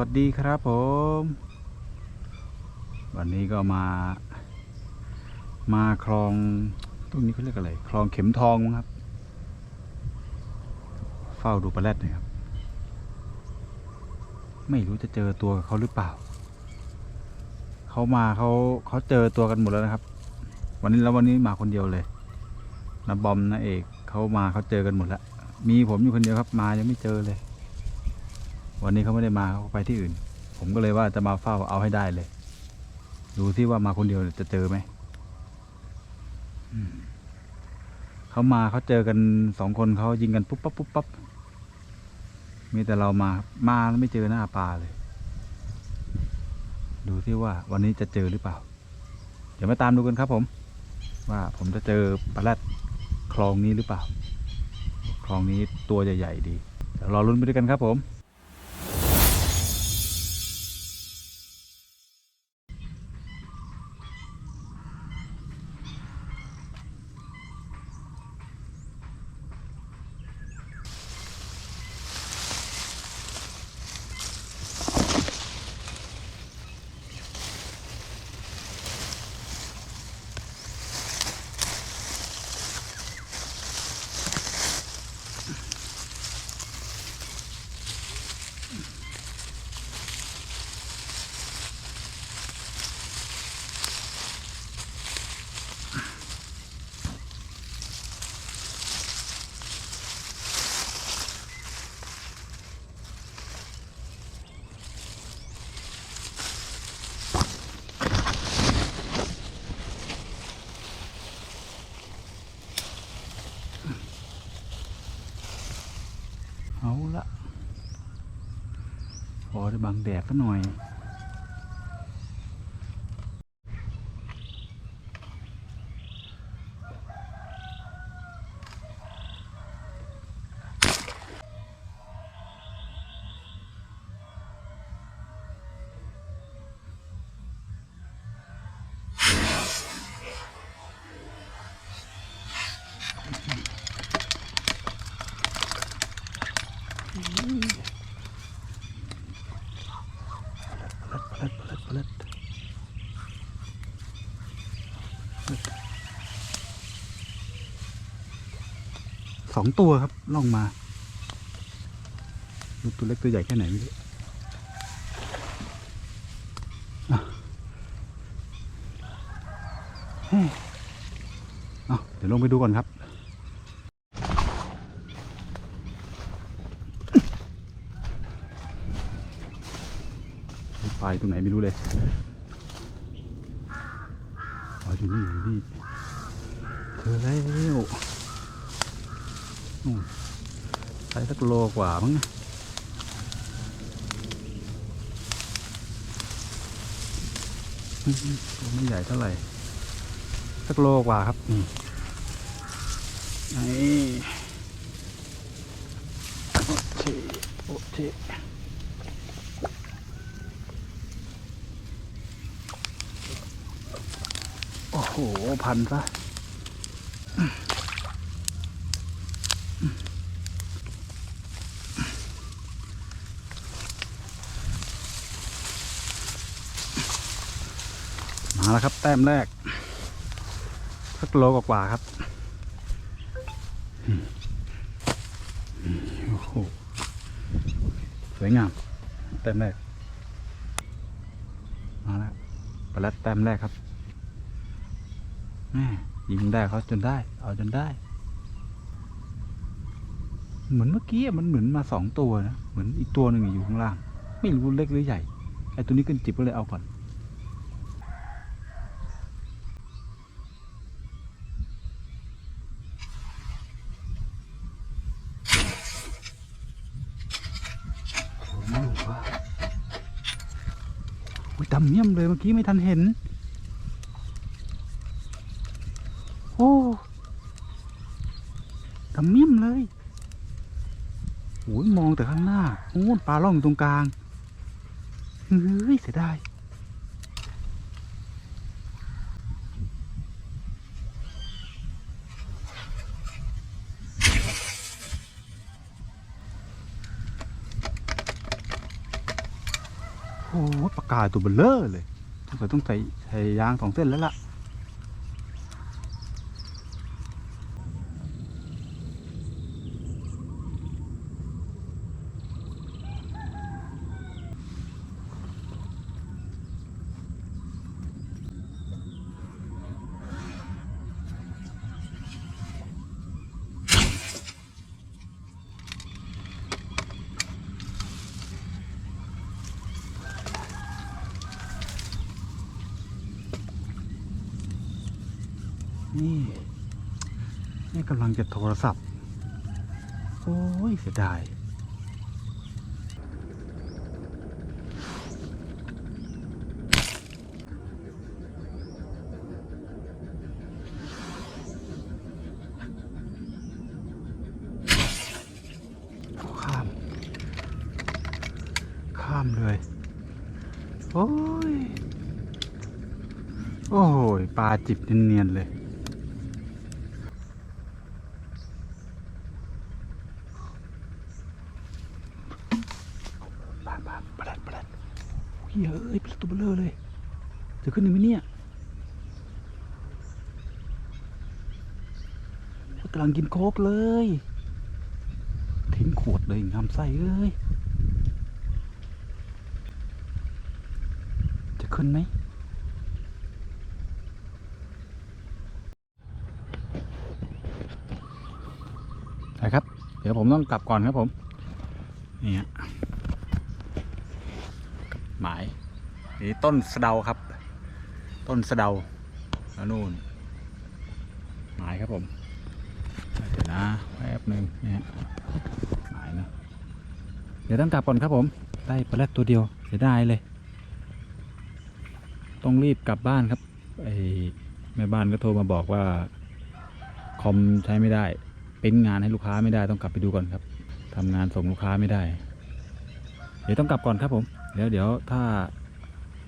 วัสดีครับผม วันนี้ก็มา มาคลองตรงนี้เขาเรียกอะไร คลองเข็มทองครับ เฝ้าดูปลาแรดน่อยครับ ไม่รู้จะเจอตัวเขาหรือเปล่า เขามาเขาเขาเจอตัวกันหมดแล้วนะครับ วันนี้แล้ววันนี้มาคนเดียวเลยนะบอมนะเอกเขามาเขาเจอกันหมดแล้ว มีผมอยู่คนเดียวครับ มายังไม่เจอเลย วันนี้เขาไม่ได้มาเขาไปที่อื่น ผมก็เลยว่าจะมาเฝ้าเอาให้ได้เลย ดูที่ว่ามาคนเดียวจะเจอไหมเขามาเขาเจอกันสองคนเขายิงกันปุ๊บปั๊บปุ๊บปั๊บมีแต่เรามามาแล้วไม่เจอหน้าปลาเลย ดูที่ว่าวันนี้จะเจอหรือเปล่า เดี๋ยวมาตามดูกันครับผม ว่าผมจะเจอปลาแรดคลองนี้หรือเปล่า คลองนี้ตัวใหญ่ ๆ ดีเดี๋ยวรอลุ้นไปด้วยกันครับผม จะบังแดดก็หน่อย ปลัดปลัดปลัดปลัด สองตัวครับล่องมาดูตัวเล็กตัวใหญ่แค่ไหนไม่รู้เอาเดี๋ยวลงไปดูก่อนครับไฟตรงไหนไม่รู้เลยอ๋ออยู่นี่อยู่นี่เจอแล้ว ใช้สักโลกว่ามั้งนะอืมตัวไม่ใหญ่เท่าไหร่ สักโลกว่าครับนี่โอเคโอเคโอ้โห พันซะ แล้วครับ แต้มแรกสักโลกว่าครับโอ้โหสวยงาม แต้มแรก มาแล้วปลาแรดแต้มแรกครับแม่ยิงได้เขาจนได้ เอาจนได้ เหมือนเมื่อกี้มันเหมือนมาสองตัวนะ เหมือนอีกตัวหนึ่งอยู่ข้างล่าง ไม่รู้เล็กหรือใหญ่ ไอ้ตัวนี้ขึ้นจิบก็เลยเอาก่อน โอ้ยไม่รู้ว่าอุ้ยดำเเมื่อกี้ไม่ทันเห็น โอ้ดำเมี่ยมเลยโอ้ยมองแต่ข้างหน้าโอ้ปลาล่องอยู่ตรงกลางเฮ้ยเสียดายโอ้โหปากกายตัวเบลเลอร์เลย ต้องใส่ต้องใส่ใส่ยางสองเส้นแล้วล่ะ นี่นี่กำลังจะโทรศัพท์ โอ้ยเสียดายข้ามข้ามเลย โอ้ย โอ้ย ปลาจิบเนียนๆเลย ปลาปลาปลาแดดปลาแดดโอ้ยเอ้ยปลา ตัวเบลอเลย จะขึ้นหนึ่งไหมเนี่ยกำลังกินโคกเลย ทิ้งขวดเลยงามไส้เอ้ย จะขึ้นไหมนะครับ เดี๋ยวผมต้องกลับก่อนครับผม นี่ฮะหมาย นี่ต้นสะเดาครับ ต้นสะเดาแล้วนู่นหมายครับผมเดี๋ยวนะแป๊บหนึ่งนี่ฮะหมายนะเดี๋ยวต้องกลับก่อนครับผม ได้ปลาแรดตัวเดียวเสียดายเลย ต้องรีบกลับบ้านครับไอ้แม่บ้านก็โทรมาบอกว่า คอมใช้ไม่ได้ เป็นงานให้ลูกค้าไม่ได้ต้องกลับไปดูก่อนครับทำงานส่งลูกค้าไม่ได้ เดี๋ยวต้องกลับก่อนครับผมเดี๋ยวเดี๋ยวถ้า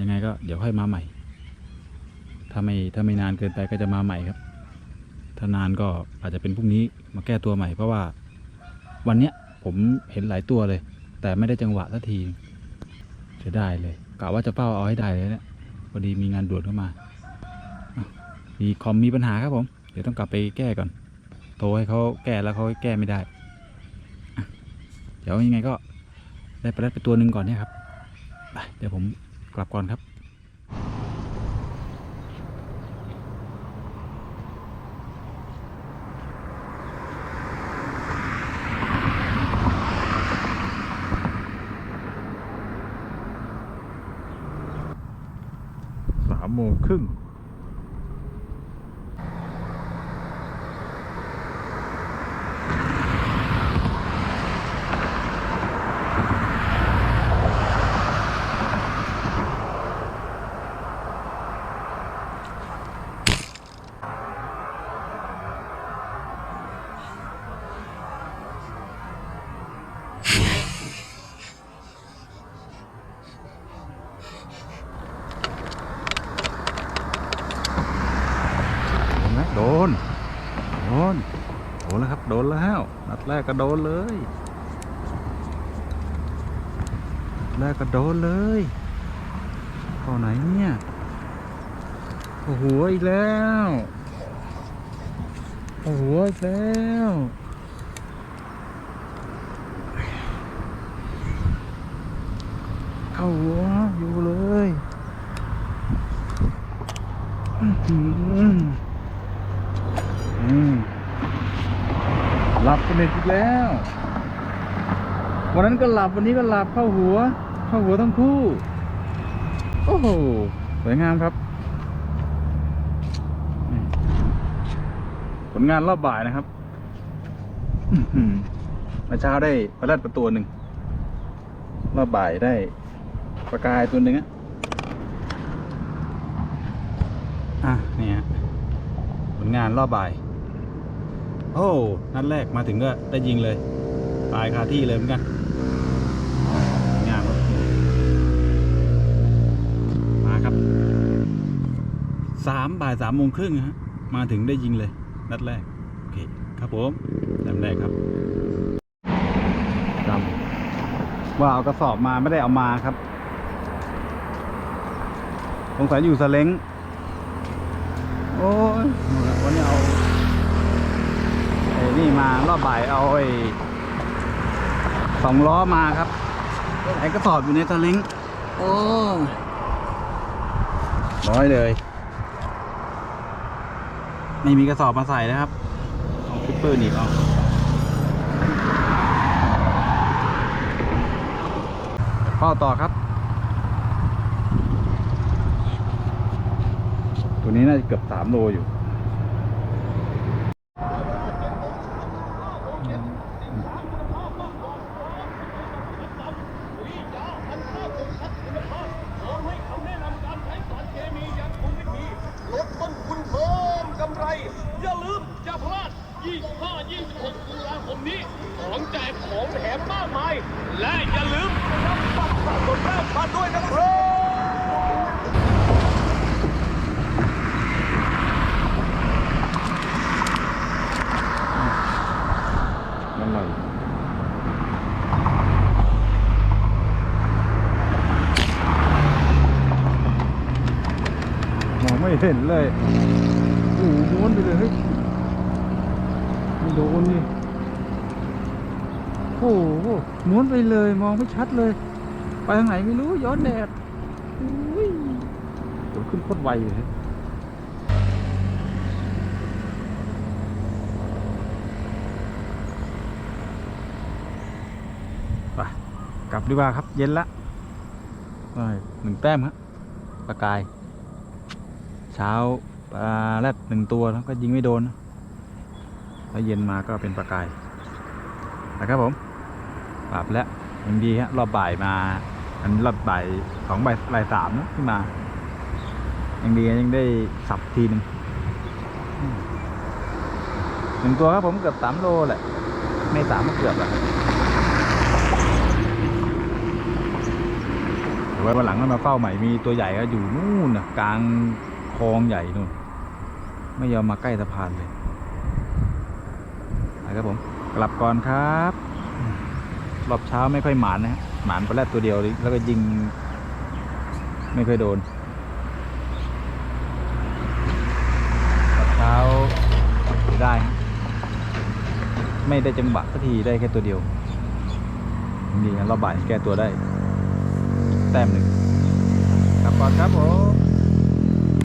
ยังไงก็เดี๋ยวค่อยมาใหม่ ถ้าไม่ถ้าไม่นานเกินไปก็จะมาใหม่ครับ ถ้านานก็อาจจะเป็นพรุ่งนี้มาแก้ตัวใหม่เพราะว่า วันเนี้ยผมเห็นหลายตัวเลย แต่ไม่ได้จังหวะสักทีเสียดายเลยกะว่าจะเป้าเอาให้ได้เลยเนี่ยพอดีมีงานด่วนเข้ามา มีคอมมีปัญหาครับผม เดี๋ยวต้องกลับไปแก้ก่อน โทรให้เขาแก้แล้วเขาแก้ไม่ได้ เดี๋ยวยังไงก็ได้ปลาแรดไปตัวหนึ่งก่อนเนี่ยครับ เดี๋ยวผม กลับก่อนครับสามโมงครึ่ง โดนไหมโดน โดน โดนแล้วครับ โดนแล้ว นัดแรกก็โดนเลยนัดแรกก็โดนเลยเข้าไหนเนี่ย โอ้โหอีกแล้ว โอ้โหอีกแล้วเข้าหัวอยู่เลย อืม หลับสนิทอีกแล้ว วันนั้นก็หลับวันนี้ก็หลับเข้าหัว เข้าหัวทั้งคู่ โอ้โหสวยงามครับ ผลงานรอบบ่ายนะครับอื้อหือเมื่อเช้าได้ปลาแรดประตัวหนึ่งรอบบ่ายได้ปลากายตัวหนึ่งอะอะนี่ฮะผลงานรอบบ่าย โอ้นัดแรกมาถึงก็ได้ยิงเลย ตายคาที่เลยเหมือนกันสวยงามมาครับสามบ่ายสามโมงครึ่งฮะมาถึงได้ยิงเลย นัดแรก โอเค ครับผมนัดแรกครับจำว่าเอากระสอบมาไม่ได้เอามาครับสงสัยอยู่สเล้งโอ้ยวันนี้เอา นี่มารอบบ่ายเอาไอ้สองล้อมาครับไอ้กระสอบอยู่ในสเล้งโอ้ยร้อยเลย ไม่มีกระสอบมาใส่นะครับเอาคลิปเปอร์หนีบเอาเข้าต่อครับ ตัวนี้น่าจะเกือบสามโลอยู่ ลดต้นทุนเพิ่มกำไร อย่าลืม อย่าพลาด 25 26ตุลาคม นี้ของแจกของแถมมากมาย และอย่าลืมรับบัตรสะสมแรกมาด้วยนะครับมันไหลมองไม่เห็นเลย โอ้โหม้วนไปเลยเฮ้ยไม่โดนนี่ โอ้โหม้วนไปเลยมองไม่ชัดเลย ไปทางไหนไม่รู้ย้อนแดดอุ้ยขึ้นโคตรไวเลยไปกลับดีกว่าครับเย็นละหนึ่งแต้มครับปลากาย เช้าปลาแรดหนึ่งตัวแล้วก็ยิงไม่โดนแล้วเย็นมาก็เป็นปลากายนะครับผม กลับแล้วยังดีฮะรอบบ่ายมา อันรอบบ่ายสองบ่ายบ่ายสามนะที่มายังดียังได้สับทีหนึ่งหนึ่งตัวครับผมเกือบสามโลแหละ ไม่สามก็เกือบแหละเดี๋ยวไว้วันหลังก็มาเฝ้าใหม่มีตัวใหญ่ก็อยู่นู่นนะกลางคลองใหญ่นู่น ไม่ยอมมาใกล้สะพานเลยไปครับผม กลับก่อนครับ รอบเช้าไม่ค่อยหมานนะฮะหมานไปแรกตัวเดียวแล้วก็ยิง ไม่ค่อยโดนรอบเช้าได้ ไม่ได้จังหวะสักทีได้แค่ตัวเดียวดีนะรอบบ่ายแก้ตัวได้ แต้มหนึ่งกลับก่อนครับผม